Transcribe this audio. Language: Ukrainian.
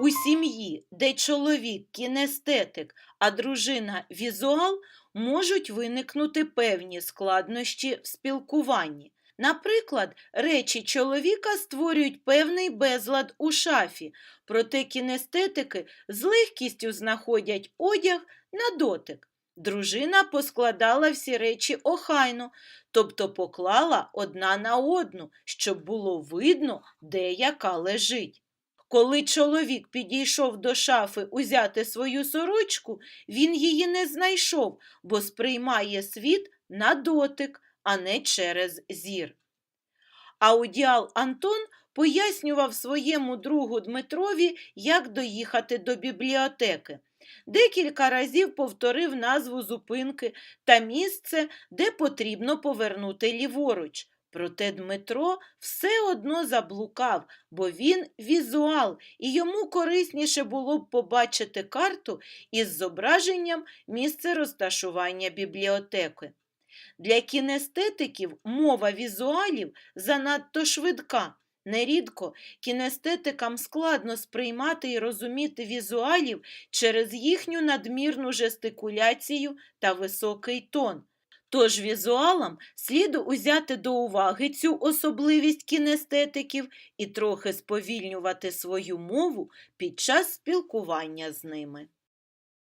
У сім'ї, де чоловік кінестетик, а дружина візуал, можуть виникнути певні складнощі в спілкуванні. Наприклад, речі чоловіка створюють певний безлад у шафі, проте кінестетики з легкістю знаходять одяг на дотик. Дружина поскладала всі речі охайно, тобто поклала одна на одну, щоб було видно, де яка лежить. Коли чоловік підійшов до шафи узяти свою сорочку, він її не знайшов, бо сприймає світ на дотик, а не через зір. Аудіал Антон пояснював своєму другу Дмитрові, як доїхати до бібліотеки. Декілька разів повторив назву зупинки та місце, де потрібно повернути ліворуч. Проте Дмитро все одно заблукав, бо він візуал, і йому корисніше було б побачити карту із зображенням місце розташування бібліотеки. Для кінестетиків мова візуалів занадто швидка. Нерідко кінестетикам складно сприймати і розуміти візуалів через їхню надмірну жестикуляцію та високий тон. Тож візуалам слід узяти до уваги цю особливість кінестетиків і трохи сповільнювати свою мову під час спілкування з ними.